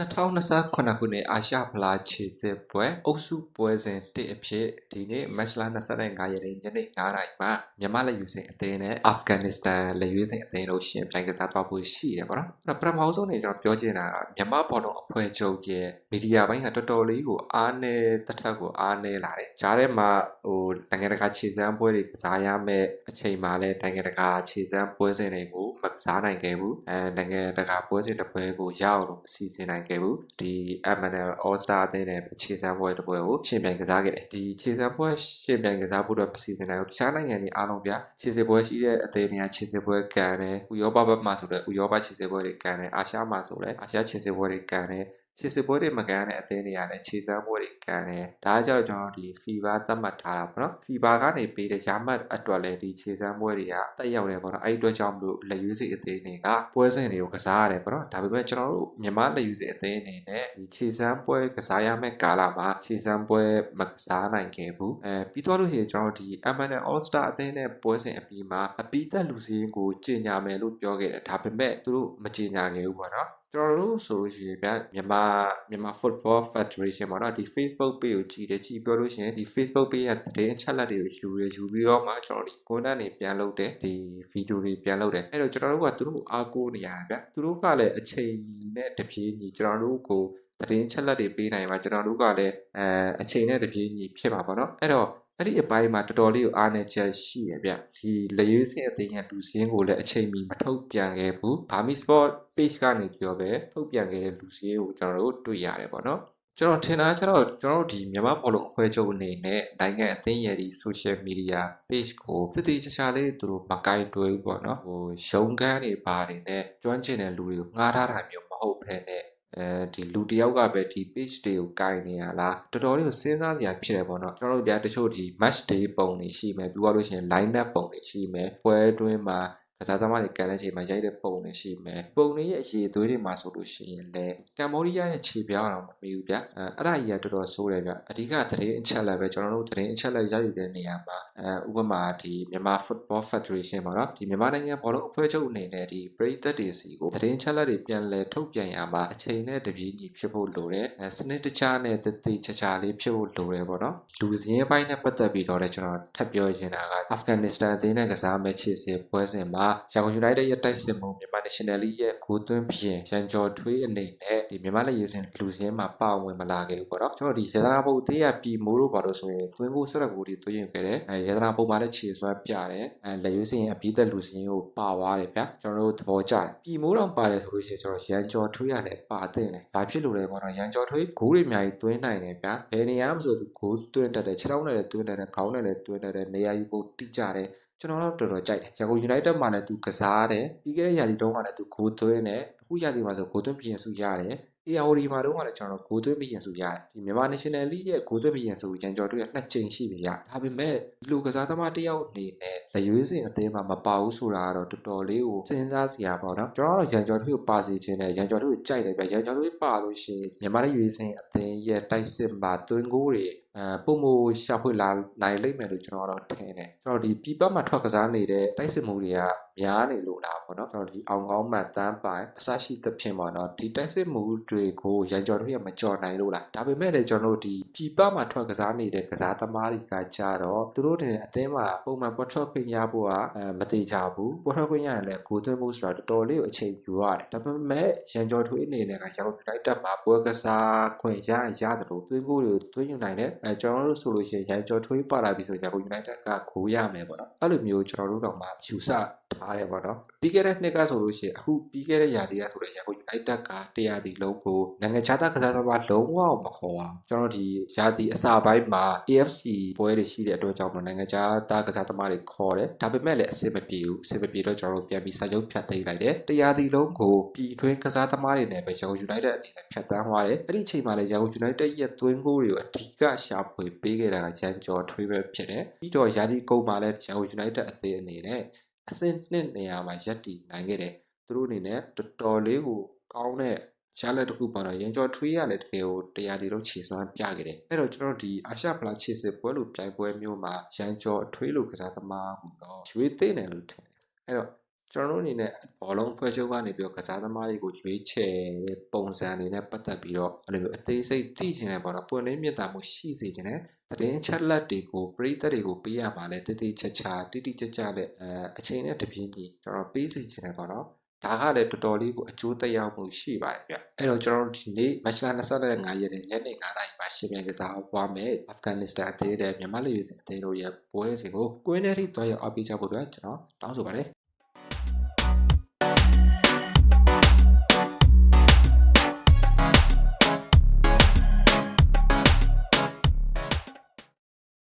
2028ခုနှစ်အာရှဖလားခြေစစ်ပွဲအုပ်စုပွဲစဉ်တစ်အဖြစ်ဒီနေ့မတ်လ25ရက်နေ့ညနေ9:00နာရီမှာမြန်မာလက်ယူစင်အသင်းနဲ့အာဖဂန်နစ္စတန်လက်ယူစင်အသင်းတို့ရှင်ပြိုင်ကစားသွားဖို့ရှိတယ်ပေါ့နော်အဲ့တော့ပထမဆုံးနေကျွန်တော်ပြောချင်တာကမြန်မာဘောလုံးအဖွဲ့ချုပ်ရဲ့မီဒီယာပိုင်းကတော်တော်လေးကိုအားနည်းတစ်ထက်ကိုအားနည်းလာတယ်ဂျားထဲမှာဟိုနိုင်ငံတကာခြေစမ်းပွဲတွေကစားရမယ့်အချိန်မှာလည်းနိုင်ငံတကာခြေစမ်းပွဲစဉ်တွေကို မကစားနိုင်ခဲ့ဘူးအဲနိုင်ငံတကာပွဲစဉ်တစ်ပွဲကိုရအောင်လို့မစီစဉ်နိုင်ခဲ့ဘူးဒီ MNL All Star အသင်းနဲ့ခြေစမ်းပွဲတစ်ပွဲကိုရှင်ပြိုင်ကစားခဲ့တယ်ဒီခြေစမ်းပွဲရှင်ပြိုင်ကစားဖို့တော့မစီစဉ်နိုင်ဘူးတခြားနိုင်ငံတွေအားလုံးပြခြေစစ်ပွဲရှိတဲ့အသင်းတွေကခြေစစ်ပွဲကန်တယ်ဥရောပဘက်မှာဆိုတော့ဥရောပခြေစစ်ပွဲတွေကန်တယ်အာရှမှာဆိုလည်းအာရှခြေစစ်ပွဲတွေကန်တယ် ခြေစစ်ပွဲတွေမကန်တဲ့အသင်းတွေကလည်းခြေစမ်းပွဲတွေကန်တယ်ဒါကြောင့်ကျွန်တော်ဒီ FIBA သတ်မှတ်ထားတာပေါ့နော် FIBA ကနေပေးတဲ့ရမှတ်အတွက်လည်းဒီခြေစမ်းပွဲတွေကတက်ရောက်တယ်ပေါ့နော်အဲ့ဒီအတွက်ကြောင့်မလို့လက်ရွေးစီအသင်းတွေကပွဲစဉ်တွေကိုကစားရတယ်ပေါ့နော်ဒါပေမဲ့ကျွန်တော်တို့မြန်မာလက်ရွေးစီအသင်းအနေနဲ့ဒီခြေစမ်းပွဲကစားရမယ့်ကာလမှာခြေစမ်းပွဲမကစားနိုင်ခဲ့ဘူးအဲပြီးတော့လို့ရှိရင်ကျွန်တော်ဒီ MNL All Star အသင်းနဲ့ပွဲစဉ်အပြီးမှာအပီသက်လူစည်းကိုကြေညာမယ်လို့ပြောခဲ့တယ်ဒါပေမဲ့သူတို့မကြေညာခဲ့ဘူးပေါ့နော်ကျွန်တော်တို့ဆိုလို့ရှိရင်ဗျမြန်မာမြန်မာ Football Federation ပေါ့နော်ဒီ Facebook page ကိုကြည့်တယ်ကြည့်ပြောလို့ရှိရင်ဒီ Facebook page ရဲ့သတင်းအချက်အလက်တွေကိုယူရယူပြီးတော့မှကျွန်တော်ဒီ content တွေပြန်လုပ်တယ်ဒီ video တွေပြန်လုပ်တယ်အဲ့တော့ကျွန်တော်တို့ကသူတို့ကိုအားကိုးနေရတယ်ဗျသူတို့ကလည်းအချိန်နဲ့တပြေးညီကျွန်တော်တို့ကိုသတင်းချက်လက်တွေပေးနိုင်မှာကျွန်တော်တို့ကလည်းအဲအချိန်နဲ့တပြေးညီဖြစ်မှာပေါ့နော်အဲ့တော့ အဲ့ဒီအပိုင်းမှာတော်တော်လေးကိုအားနေချက်ရှိရဗျဒီလေရွေးစင်အသိဉာဏ်လူစင်းကိုလည်းအချိန်မီမထုတ်ပြန်ခဲ့ဘူးဘာမီ sport page ကနေပြောပဲထုတ်ပြန်ခဲ့တဲ့လူစင်းကိုကျွန်တော်တို့တွေ့ရတယ်ပေါ့နော်ကျွန်တော်ထင်တာကျတော့ကျွန်တော်တို့ဒီမြန်မာဘောလုံးအဖွဲ့ချုပ်အနေနဲ့နိုင်ငံအသင်းရဲ့ဒီ social media page ကိုတည်တည်ချာချာလေးသူတို့မကိုင်တွယ်ဘူးပေါ့နော်ဟိုရှုံကန်းတွေပါတယ်နဲ့ကျွမ်းကျင်တဲ့လူတွေကိုငှားထားတာမျိုးမဟုတ်ဘဲနဲ့ အဲဒီလူတယောက်ကပဲဒီ page တွေကိုကိုင်နေရလားတော်တော်လေးကိုစဉ်းစားစရာဖြစ်တယ်ပေါ့နော်ကျွန်တော်တို့ဗျာတချို့ဒီ match day ပုံတွေရှိမယ်ပြီးတော့လို့ရှိရင် line up ပုံတွေရှိမယ်ပွဲအတွင်းမှာ ကစားသမားတွေကန်တဲ့ချိန်မှာရိုက်တဲ့ပုံတွေရှိမယ်ပုံတွေရဲ့အရေးအသွေးတွေမှာဆိုလို့ရှိရင်လည်းကမ္ဘောဒီးယားရဲ့ခြေပြောင်းအောင်မပြီးဘူးဗျအဲအဲ့ဒါကြီးကတော်တော်ဆိုးတယ်ဗျအဓိကသတင်းအချက်လက်ပဲကျွန်တော်တို့သတင်းအချက်လက်ရယူတဲ့နေရာမှာအဲဥပမာဒီမြန်မာ Football Federation ပေါ့နော်ဒီမြန်မာနိုင်ငံဘောလုံးအဖွဲ့ချုပ်အနေနဲ့ဒီပြည်သက်တွေစီကိုသတင်းအချက်လက်တွေပြန်လည်ထုတ်ပြန်ရမှာအချိန်နဲ့တပြေးညီဖြစ်ဖို့လိုတယ်အဲစနစ်တကျနဲ့တည်တည်ချာချာလေးဖြစ်ဖို့လိုတယ်ပေါ့နော်လူစင်းပိုင်းနဲ့ပတ်သက်ပြီးတော့လည်းကျွန်တော်ထပ်ပြောချင်တာကအာဖဂန်နစ္စတန်အသင်းနဲ့ကစားမဲ့ခြေစစ်ပွဲစဉ်မှာရန်ကုန် United ရဲ့တိုက်စစ်မှုမြန်မာ National League ရဲ့ဂိုးသွင်းပြင်ရန်ကျော်ထွေးအနေနဲ့ဒီမြန်မာလက်ရည်စင်လူစင်းမှာပါဝင်မလာခဲ့ဘူးပေါ့နော်ကျွန်တော်ဒီရတနာဘုတ်သေးရပြည်မိုးလို့ပါလို့ဆိုရင်သွင်းကိုဆက်ရက်ကိုဒီသွင်းရင်ခဲ့တယ်အဲရတနာဘုတ်မှာလည်းခြေစွမ်းပြတယ်အဲလက်ရည်စင်အပြီးသက်လူစင်းကိုပါသွားတယ်ဗျကျွန်တော်တို့သဘောကျတယ်ပြည်မိုးတော့ပါတယ်ဆိုလို့ရှိရင်ကျွန်တော်ရန်ကျော်ထွေးရတယ်ပါတဲ့တယ်ဘာဖြစ်လို့လဲပေါ့နော်ရန်ကျော်ထွေးဂိုးတွေအများကြီးသွင်းနိုင်တယ်ဗျဘယ်နေရာမှမဆိုသူဂိုးသွင်းတတ်တယ်ခြေထောက်နဲ့လည်းသွင်းတတ်တယ်ခေါင်းနဲ့လည်းသွင်းတတ်တယ်နေရာယူဖို့တိကျတယ် ကျွန်တော်တော့တော်တော်ကြိုက်တယ်ရန်ကုန် United မှာလည်းသူကစားတယ်ပြီးခဲ့တဲ့ရာသီတုန်းကလည်းသူဂိုးသွင်းတယ်အခုရာသီမှာဆိုဂိုးသွင်းပြင်စုရတယ် AOD မှာတော့ကလည်းကျွန်တော်ဂိုးသွင်းပြင်စုရတယ်ဒီမြန်မာ National League ရဲ့ဂိုးသွင်းပြင်စုရန်ကျော်တို့ရဲ့နှစ်ကြိမ်ရှိပြီရဒါပေမဲ့ဒီလိုကစားသမားတစ်ယောက်အနေနဲ့လက်ရွေးစင်အသင်းမှာမပါဘူးဆိုတာကတော့တော်တော်လေးကိုစဉ်းစားစရာပေါ့နော်ကျွန်တော်ကတော့ရန်ကျော်တို့ကိုပါစီခြင်းနဲ့ရန်ကျော်တို့ကိုကြိုက်တယ်ဗျရန်ကျော်တို့ပါလို့ရှိရင်မြန်မာလက်ရွေးစင်အသင်းရဲ့တိုက်စစ်မှာသွင်းဂိုးတွေအဲပုံမရှာဖွေလာနိုင်လိမ့်မယ်လို့ကျွန်တော်တော့ထင်တယ်ကျွန်တော်ဒီပြပမှာထွက်ကစားနေတဲ့တိုက်စစ်မှုတွေကများနေလို့လားပေါ့နော်ကျွန်တော်ဒီအောင်ကောင်းမှတ်တန်းပိုင်အစရှိသဖြင့်ပေါ့နော်ဒီတိုက်စစ်မှုတွေကိုရန်ကျော်တို့ရမကြော်နိုင်လို့လားဒါပေမဲ့လည်းကျွန်တော်တို့ဒီပြပမှာထွက်ကစားနေတဲ့ကစားသမားတွေကကြတော့သူတို့တွေအသင်းမှာပုံမှန်ပေါ်ထွက်ခွင့်ရဖို့ကအဲမတိကြဘူးပေါ်ထွက်ခွင့်ရရင်လည်းဂိုးသွင်းမှုဆိုတာတော်တော်လေးကိုအချိန်ယူရတယ်ဒါပေမဲ့ရန်ကျော်ထွေးအနေနဲ့ကရန်ကုန်တိုက်တက်မှာပွဲကစားခွင့်ရရတယ်လို့သွင်းကိုတွေကိုသွင်းယူနိုင်တယ်အဲကျွန်တော်တို့ဆိုလို့ရှိရင်ရန်ကျော်ထွေးပါလာပြီဆိုရင်ရန်ကုန် United ကဂိုးရမယ်ပေါ့နော်အဲ့လိုမျိုးကျွန်တော်တို့တော့မှယူဆ ထားတယ်ပေါ့နော်ပြီးခဲ့တဲ့နှစ်ကဆိုလို့ရှိရင်အခုပြီးခဲ့တဲ့ရာသီကဆိုတဲ့ရန်ကုန် United ကတရားဒီလုံးကိုနိုင်ငံခြားသားကစားသမားလုံးဝမခေါ်အောင်ကျွန်တော်ဒီရာသီအစပိုင်းမှာ AFC ပွဲတွေရှိတဲ့အတွက်ကြောင့်မလို့နိုင်ငံခြားသားကစားသမားတွေခေါ်တယ်ဒါပေမဲ့လည်းအဆင်မပြေဘူးအဆင်မပြေတော့ကျွန်တော်တို့ပြန်ပြီးစာချုပ်ဖြတ်သိမ်းလိုက်တယ်တရားဒီလုံးကိုပြည်တွင်းကစားသမားတွေနဲ့ပဲရန်ကုန် United အနေနဲ့ဖြတ်တန်းသွားတယ်အဲ့ဒီအချိန်မှာလည်းရန်ကုန် United ရဲ့သွင်းဂိုးတွေကိုအဓိကရှာဖွေပေးခဲ့တာကရန်ကျော်ထွေးပဲဖြစ်တယ်ပြီးတော့ရာသီကုန်မှာလည်းရန်ကုန် United အသင်းအနေနဲ့ အဆင့်နှစ်နေရာမှာရပ်တည်နိုင်ခဲ့တယ်သူတို့အနေနဲ့တော်တော်လေးကိုကောင်းတဲ့ရလက်တစ်ခုပေါ့နော်ရင်ကျော်ထွေးရလည်းတကယ်ကိုတရားဒီလုံးခြေစွမ်းပြခဲ့တယ်အဲ့တော့ကျွန်တော်ဒီအာရှဖလားခြေစစ်ပွဲလို့ပြိုင်ပွဲမျိုးမှာရန်ကျော်ထွေးလို့ကစားသမားကိုတော့ရွေးသိနေလို့ထင်တယ်အဲ့တော့ ကျွန်တော်တို့အနေနဲ့ဘောလုံးဖွဲ့ချုပ်ကနေပြီးတော့ကစားသမားတွေကိုရွေးချယ်တဲ့ပုံစံအနေနဲ့ပတ်သက်ပြီးတော့အဲ့လိုမျိုးအသေးစိတ်သိချင်တယ်ပေါ့နော်ပွင့်လင်းမြတ်တာမှုရှိစေချင်တယ်သတင်းချက်လက်တွေကိုပရိသတ်တွေကိုပေးရမှာလဲတိတိကျကျတိတိကျကျနဲ့အဲအချိန်နဲ့တပြေးညီကျွန်တော်ပေးစီချင်တယ်ပေါ့နော်ဒါကလည်းတော်တော်လေးကိုအကျိုးသက်ရောက်မှုရှိပါတယ်ဗျအဲ့တော့ကျွန်တော်တို့ဒီနေ့မတ်လ25ရက်နေ့ညနေ9:00နာရီမှာရှင်းပြကစားသွားမယ်အာဖဂန်နစ္စတန်အသင်းနဲ့မြန်မာလူမျိုးစင်အသင်းတို့ရဲ့ပွဲစဉ်ကိုကွင်းထဲထိသွားရောက်အားပေးကြဖို့အတွက်ကျွန်တော်တောင်းဆိုပါတယ်